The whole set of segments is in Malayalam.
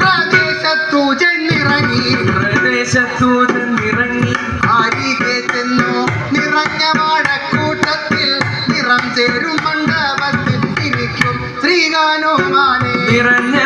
പ്രദേശത്തു ചെന്നിറങ്ങി. പ്രദേശത്തു നിറങ്ങി അരികെ ചെന്നു നിറഞ്ഞ വാഴക്കൂട്ടത്തിൽ നിറം ചേരും മണ്ഡപത്തിൽ ഇരിക്കും ശ്രീകാനുമാനെ. നിറഞ്ഞ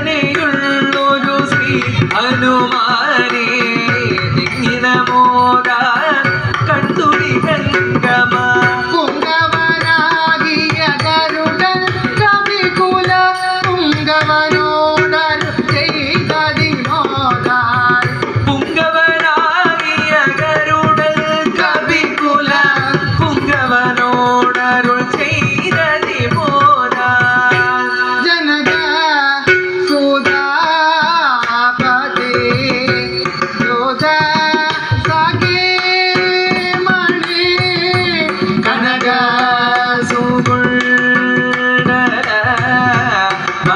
ಕಣ್ಣು ಮಾರಿ ತೆಂಗಿನ ಮೋಡ ಕಂಡು ಗಂಗಮ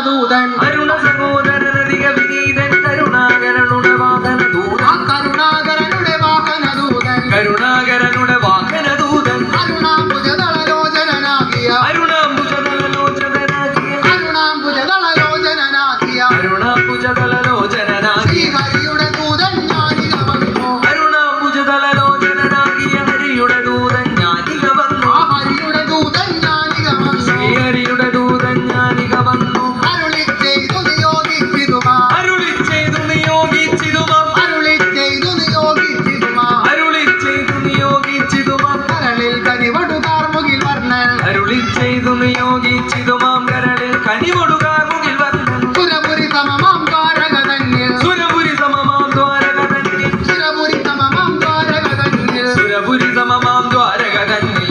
വാഹനദൂതൻ അരുണ സഹോദരനധിക വിനീതൻ കരുണാകരനുടെ വാഹന ദൂതൻ. കരുണാകരനുടെ വാഹനദൂതൻ കരുണാകരനുടെ വാഹന ദൂതൻ. അരുണാംബുജദളലോചനാകിയ അരുണാംബുജതലലോചനാകിയ അരുണാംബുജദളലോചനാകിയ അരുണാംബുജതലലോചനാകിയ ഹരിയുടെ ദൂതൻ ഞാനിക വന്നു. അരുണാംബുജതലലോചനാകിയ ഹരിയുടെ ദൂതൻ ഞാനിക വന്നു. ആ ഹരിയുടെ ദൂതൻ ഞാനിക വന്നു. ദൂതൻ സമമാം ദ്വാരക തന്നിൽ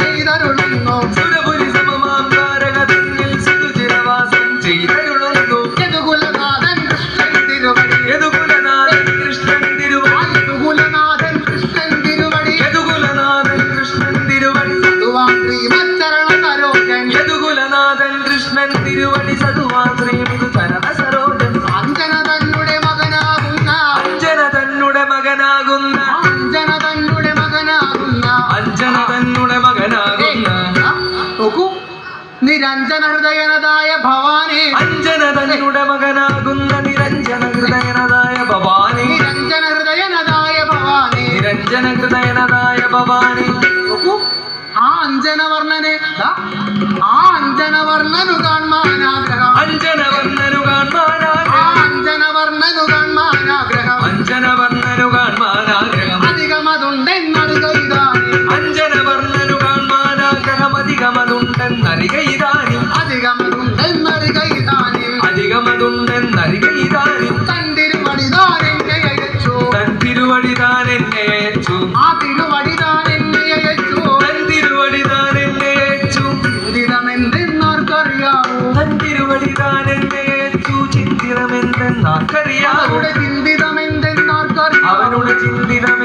ചെയ്തരുളുന്നു. സുരപുരി സമമാം ദ്വാരക തന്നിൽ സുരുചിരവാസം ചെയ്തരുളുന്നു. യദുകുലനാഥൻ കൃഷ്ണൻ തിരുവടി. യദുകുലനാഥൻ കൃഷ്ണൻ തിരുവടി. യദുകുലനാഥൻ കൃഷ്ണൻ തിരുവടി. യദുകുലനാഥൻ കൃഷ്ണൻ തിരുവടി. സതുവാം ശ്രീമച്ചരണ സരോജൻ യദുകുലനാഥൻ കൃഷ്ണൻ തിരുവടി. സതുവാ ശ്രീമിതു ചരണ സരോജൻ അഞ്ജന തന്നുടെ മകനാകുന്ന അഞ്ജന തന്നുടെ മകനാകുന്ന നിരഞ്ജന ഹൃദയനതായ ഭവാനെ. അഞ്ജന തന്നുടെ മകനാകുന്ന നിരഞ്ജന ഹൃദയനതായ ഭവാനെ. നിരഞ്ജന ഹൃദയനതായ ഭവാനെ. നിരഞ്ജന ഹൃദയനതായ ഭവാനെ ആ അഞ്ജനവർണനെ ആ അഞ്ജനവർണനു കാൺമാനാഗ്രഹം അഞ്ജന വർണനു ആ കാണാനാഗ്രഹം അഞ്ജനവർണനു കാൺമാനാഗ്രഹം അഞ്ജന വർണനു കാണാനാഗ്രഹം അഞ്ജന വർണനു കാണാനാഗ്രഹം അധികമതുണ്ടെന്നറികയിതാനും അധികമതുണ്ടെന്നറികയിതാനും അധികമതുണ്ടെന്നറികയിതാനും എന്നെ അയച്ചു തൻ തിരുവടി താൻ എന്നെ അയച്ചു ആ തിരുവടിതാൻ എന്നെ അയച്ചു തൻ തിരുവടി താൻ എന്നെ അയച്ചു ചിന്തിതമെന്തെന്നാർക്കറിയാവൂ? തൻ തിരുവടി താൻ എന്നെ അയച്ചു ചിന്തിതമെന്തെന്നാർക്കറിയാവൂ? അവരുടെ ചിന്തിതമെന്തെന്നാർക്കറിയാം അവനുടെ ചിന്തിതം